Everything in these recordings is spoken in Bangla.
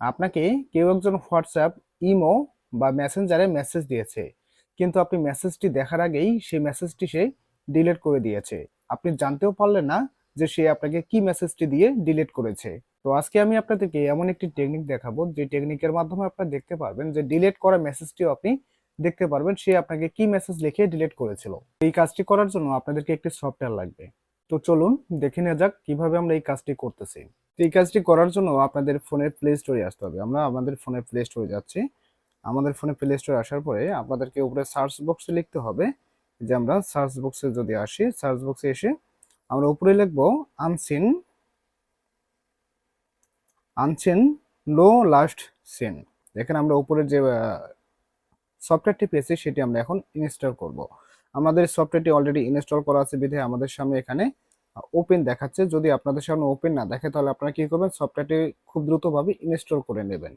আপনাকে কেউ একজন হোয়াটসঅ্যাপ, ইমো বা মেসেঞ্জারে মেসেজ দিয়েছে। কিন্তু আপনি মেসেজটি দেখার আগেই সেই মেসেজটি সে ডিলিট করে দিয়েছে। আপনি জানতেও পারলেন না যে সে আপনাকে কি মেসেজটি দিয়ে ডিলিট করেছে। তো আজকে আমি আপনাদেরকে এমন একটি টেকনিক দেখাবো, যে টেকনিকের মাধ্যমে আপনারা দেখতে পারবেন যে ডিলিট করা মেসেজটিও আপনি দেখতে পারবেন সে আপনাকে কি মেসেজ লিখে ডিলিট করেছিল। এই কাজটি করার জন্য আপনাদেরকে একটি সফটওয়্যার লাগবে। তো চলুন দেখে নেওয়া যাক কীভাবে আমরা এই কাজটি করতেছি। তো এই কাজটি করার জন্য আপনাদের ফোনের প্লে স্টোরে আসতে হবে। আমরা আমাদের ফোনের প্লে স্টোরে যাচ্ছি। আমাদের ফোনে প্লে স্টোরে আসার পরে আপনাদেরকে উপরে সার্চ বক্সে লিখতে হবে। যে আমরা সার্চ বক্সে যদি আসি সার্চ বক্সে এসে আমরা উপরে লিখব আনসিন আনসিন লো লাস্ট সিন দেখেন আমরা উপরে যে সফটওয়্যারটি পেয়েছি, সেটি আমরা এখন ইনস্টল করব। আমাদের সফটওয়্যারটি অলরেডি ইনস্টল করা আছে বিধে আমাদের সামনে এখানে ওপেন দেখাচ্ছে। যদি আপনাদের সামনে ওপেন না দেখে, তাহলে আপনারা কী করবেন? সফটওয়্যারটি খুব দ্রুতভাবে ইনস্টল করে নেবেন।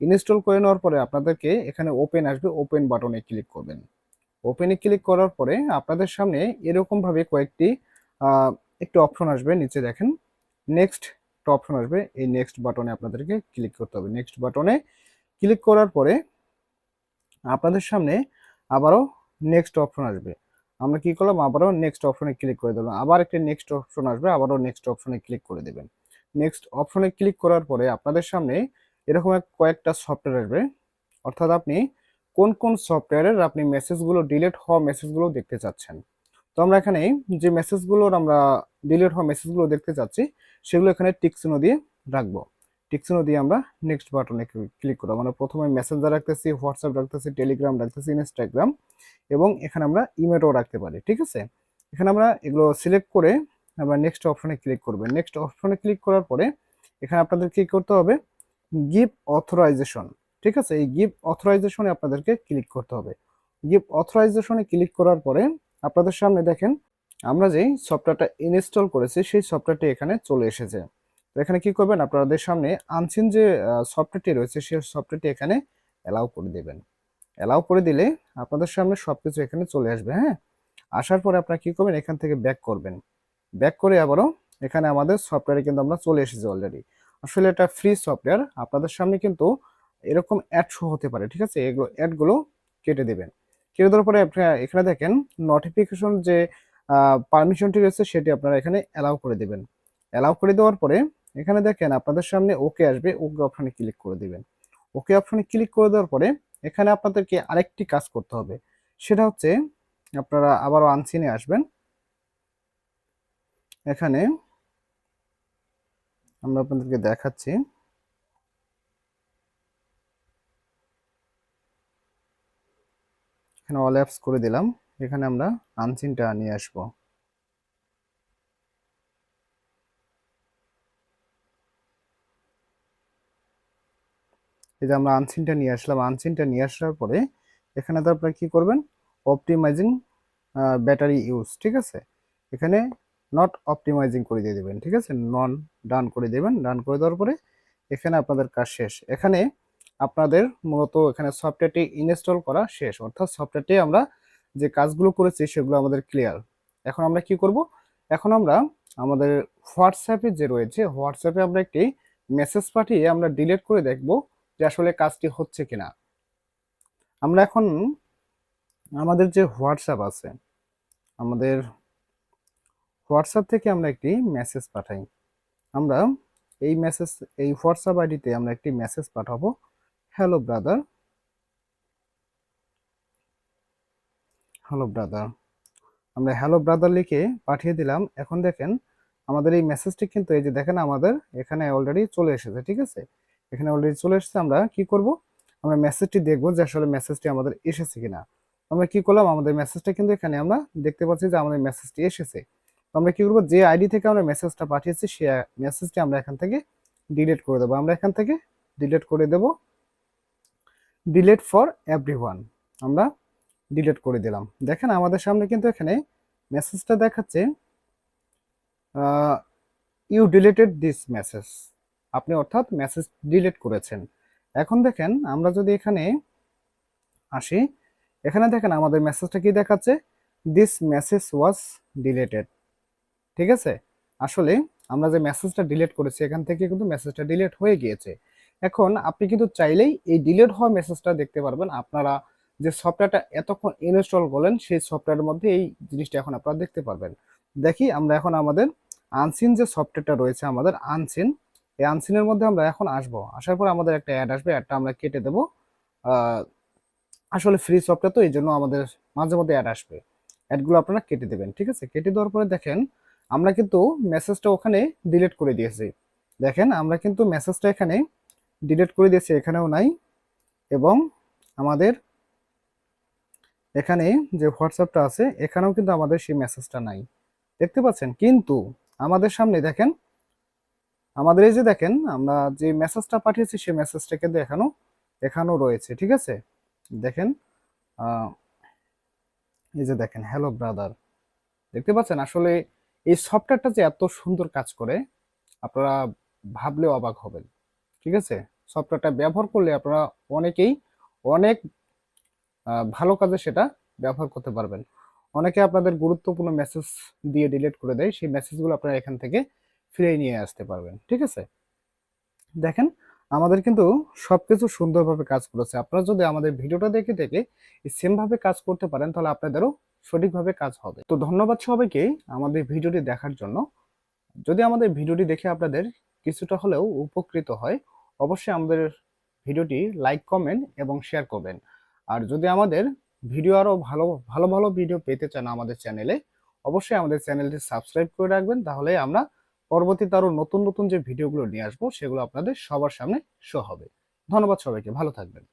ইনস্টল করে নেওয়ার পরে আপনাদেরকে এখানে ওপেন আসবে ওপেন বাটনে ক্লিক করবেন। ওপেনে ক্লিক করার পরে আপনাদের সামনে এরকমভাবে কয়েকটি একটি অপশন আসবে নিচে দেখেন। নেক্সট একটা অপশন আসবে, এই নেক্সট বাটনে আপনাদেরকে ক্লিক করতে হবে। নেক্সট বাটনে ক্লিক করার পরে আপনাদের সামনে আবারও নেক্সট অপশন আসবে। আমরা কি করলাম? আবারও নেক্সট অপশনে ক্লিক করে দিলাম। আবার একটি নেক্সট অপশন আসবে, আবারও নেক্সট অপশনে ক্লিক করে দেবেন। নেক্সট অপশনে ক্লিক করার পরে আপনাদের সামনে এরকম এক কয়েকটা সফটওয়্যার আসবে। অর্থাৎ আপনি কোন কোন সফটওয়্যারের আপনি মেসেজগুলো ডিলিট হওয়া মেসেজগুলো দেখতে চাচ্ছেন। তো আমরা এখানে যে মেসেজগুলোর আমরা ডিলিট হওয়া মেসেজগুলো দেখতে চাচ্ছি, সেগুলো এখানে টিকচিহ্ন দিয়ে রাখব। টিকচিহ্ন দিয়ে আমরা নেক্সট বাটনে ক্লিক করব। আমরা প্রথমে মেসেঞ্জার রাখতেছি হোয়াটসঅ্যাপ রাখতেছি টেলিগ্রাম রাখতেছি ইনস্টাগ্রাম এবং এখানে আমরা ইমেলও রাখতে পারি, ঠিক আছে? এখানে আমরা এগুলো সিলেক্ট করে আমরা নেক্সট অপশনে ক্লিক করবে। নেক্সট অপশনে ক্লিক করার পরে এখানে আপনাদের কি করতে হবে? গিভ অথরাইজেশন ঠিক আছে? এই গিভ অথরাইজেশনে আপনাদেরকে ক্লিক করতে হবে। গিভ অথরাইজেশনে ক্লিক করার পরে আপনাদের সামনে দেখেন, আমরা যেই সফটওয়্যারটা ইনস্টল করেছি, সেই সফটওয়্যারটি এখানে চলে এসেছে। তো এখানে কি করবেন? আপনাদের সামনে আনসিন যে সফটওয়্যারটি রয়েছে, সেই সফটওয়্যারটি এখানে অ্যালাউ করে দেবেন। অ্যালাউ করে দিলে আপনাদের সামনে সব কিছু এখানে চলে আসবে হ্যাঁ? আসার পরে আপনারা কি করবেন? এখান থেকে ব্যাক করবেন। ব্যাক করে আবারও এখানে আমাদের সফটওয়্যারে কিন্তু আমরা চলে এসেছি অলরেডি আসলে এটা ফ্রি সফটওয়্যার আপনাদের সামনে কিন্তু এরকম অ্যাড শো হতে পারে, ঠিক আছে? এগুলো অ্যাডগুলো কেটে দেবেন। কেটে দেওয়ার পরে আপনারা এখানে দেখেন নোটিফিকেশন যে পারমিশনটি রয়েছে, সেটি আপনারা এখানে অ্যালাউ করে দেবেন। অ্যালাউ করে দেওয়ার পরে এখানে দেখেন আপনাদের সামনে ওকে আসবে। ওকে অপশনে ক্লিক করে দিবেন। ওকে অপশনে ক্লিক করে দেওয়ার পরে এখানে আপনাদেরকে আরেকটি কাজ করতে হবে। সেটা হচ্ছে আপনারা আবারও আনসিনে আসবেন। এখানে আমরা আপনাদেরকে দেখাচ্ছি। এখানে অল অ্যাপস করে দিলাম। এখানে আমরা আনসিনটা নিয়ে আসব। এই যে আমরা আনসিনটা নিয়ে আসলাম আনসিনটা নিয়ে আসার পরে এখানে তো আপনারা কী করবেন? অপটিমাইজিং ব্যাটারি ইউজ ঠিক আছে? এখানে নট অপটিমাইজিং করে দিয়ে দেবেন, ঠিক আছে? নন ডান করে দেবেন ডান করে দেওয়ার পরে এখানে আপনাদের কাজ শেষ। এখানে আপনাদের মূলত এখানে সফটওয়্যারটি ইনস্টল করা শেষ, অর্থাৎ সফটওয়্যারটি আমরা যে কাজগুলো করেছি সেগুলো আমাদের ক্লিয়ার এখন আমরা কি করব? এখন আমরা আমাদের হোয়াটসঅ্যাপে যে রয়েছে, হোয়াটসঅ্যাপে আমরা একটি মেসেজ পাঠিয়ে আমরা ডিলিট করে দেখব। যে আসলে কাজটি হচ্ছে কিনা। আমরা এখন আমাদের যে হোয়াটসঅ্যাপ আছে, আমাদের হোয়াটসঅ্যাপ থেকে আমরা একটি মেসেজ পাঠাই। আমরা এই মেসেজ, এই হোয়াটসঅ্যাপ আইডিতে আমরা একটি মেসেজ পাঠাবো হ্যালো ব্রাদার হ্যালো ব্রাদার আমরা হ্যালো ব্রাদার লিখে পাঠিয়ে দিলাম। এখন দেখেন, আমাদের এই মেসেজটি কিন্তু এই যে দেখেন, আমাদের এখানে অলরেডি চলে এসেছে, ঠিক আছে? এখানে অলরেডি চলে এসেছে আমরা, কি করব? আমরা মেসেজটি দেখব যে আসলে মেসেজটি আমাদের এসেছে কিনা। আমরা কি করলাম? আমাদের মেসেজটা কিন্তু এখানে আমরা দেখতে পাচ্ছি যে আমাদের মেসেজটি এসেছে। আমরা কি করব? যে আইডি থেকে আমরা মেসেজটা পাঠিয়েছি, সে মেসেজটি আমরা এখান থেকে ডিলিট করে দেবো। আমরা এখান থেকে ডিলিট করে দেব। ডিলিট ফর এভরি আমরা ডিলিট করে দিলাম। দেখেন আমাদের সামনে কিন্তু এখানে মেসেজটা দেখাচ্ছে ইউ ডিলিটেড দিস মেসেজ আপনি অর্থাৎ মেসেজ ডিলিট করেছেন। এখন দেখেন, আমরা যদি এখানে আসি, এখানে দেখেন আমাদের মেসেজটা কি দেখাচ্ছে? দিস মেসেজ ওয়াজ ডিলেটেড ঠিক আছে? আসলে আমরা যে মেসেজটা ডিলিট করেছি, এখান থেকে কিন্তু মেসেজটা ডিলিট হয়ে গিয়েছে। এখন আপনি কিন্তু চাইলেই এই ডিলিট হওয়া মেসেজটা দেখতে পারবেন। আপনারা যে সফটওয়্যারটা এতক্ষণ ইনস্টল করলেন, সেই সফটওয়্যারের মধ্যে এই জিনিসটা এখন আপনারা দেখতে পারবেন। দেখি, আমরা এখন আমাদের আনসিন যে সফটওয়্যারটা রয়েছে, আমাদের আনসিন এই আনসিনের মধ্যে আমরা এখন আসব। আসার পর আমাদের একটা অ্যাড আসবে অ্যাডটা আমরা কেটে দেবো। আসলে ফ্রি সফটওয়্যার তো এই জন্য আমাদের মাঝে মধ্যে অ্যাড আসবে। অ্যাডগুলো আপনারা কেটে দেবেন, ঠিক আছে? কেটে দেওয়ার পরে দেখেন, আমরা কিন্তু মেসেজটা ওখানে ডিলিট করে দিয়েছি। দেখেন, আমরা কিন্তু মেসেজটা এখানে ডিলিট করে দিয়েছি, এখানেও নাই। এবং আমাদের এখানে যে হোয়াটসঅ্যাপটা আছে, এখানেও কিন্তু আমাদের সেই মেসেজটা নাই। দেখতে পাচ্ছেন? কিন্তু আমাদের সামনে দেখেন আমাদের এই যে দেখেন, আমরা যে মেসেজটা পাঠিয়েছি, সেই মেসেজটা কিন্তু এখানেও এখানেও রয়েছে, ঠিক আছে? দেখেন এই যে দেখেন হ্যালো ব্রাদার দেখতে পাচ্ছেন? আসলে এই সফটওয়্যারটা যে এত সুন্দর কাজ করে, আপনারা ভাবলেও অবাক হবেন, ঠিক আছে? সফটওয়্যারটা ব্যবহার করলে আপনারা অনেকেই অনেক ভালো কাজে সেটা ব্যবহার করতে পারবেন। অনেকে আপনাদের গুরুত্বপূর্ণ মেসেজ দিয়ে ডিলিট করে দেয়, সেই মেসেজগুলো আপনারা এখান থেকে ফিরে নিয়ে আসতে পারবেন, ঠিক আছে? দেখেন, আমাদের কিন্তু সবকিছু সুন্দরভাবে কাজ করেছে। আপনারা যদি আমাদের ভিডিওটা দেখে দেখে সেম ভাবে কাজ করতে পারেন, তাহলে আপনাদেরও সঠিকভাবে কাজ হবে। তো ধন্যবাদ সবাইকে আমাদের ভিডিওটি দেখার জন্য। যদি আমাদের ভিডিওটি দেখে আপনাদের কিছুটা হলেও উপকৃত হয়, অবশ্যই আমাদের ভিডিওটি লাইক, কমেন্ট এবং শেয়ার করবেন। আর যদি আমাদের ভিডিও আরও ভালো ভালো ভালো ভিডিও পেতে চান আমাদের চ্যানেলে, অবশ্যই আমাদের চ্যানেলটি সাবস্ক্রাইব করে রাখবেন, তাহলে আমরা পরবর্তীতে আরও নতুন নতুন যে ভিডিওগুলো নিয়ে আসব, সেগুলো আপনাদের সবার সামনে শো হবে। ধন্যবাদ সবাইকে, ভালো থাকবেন।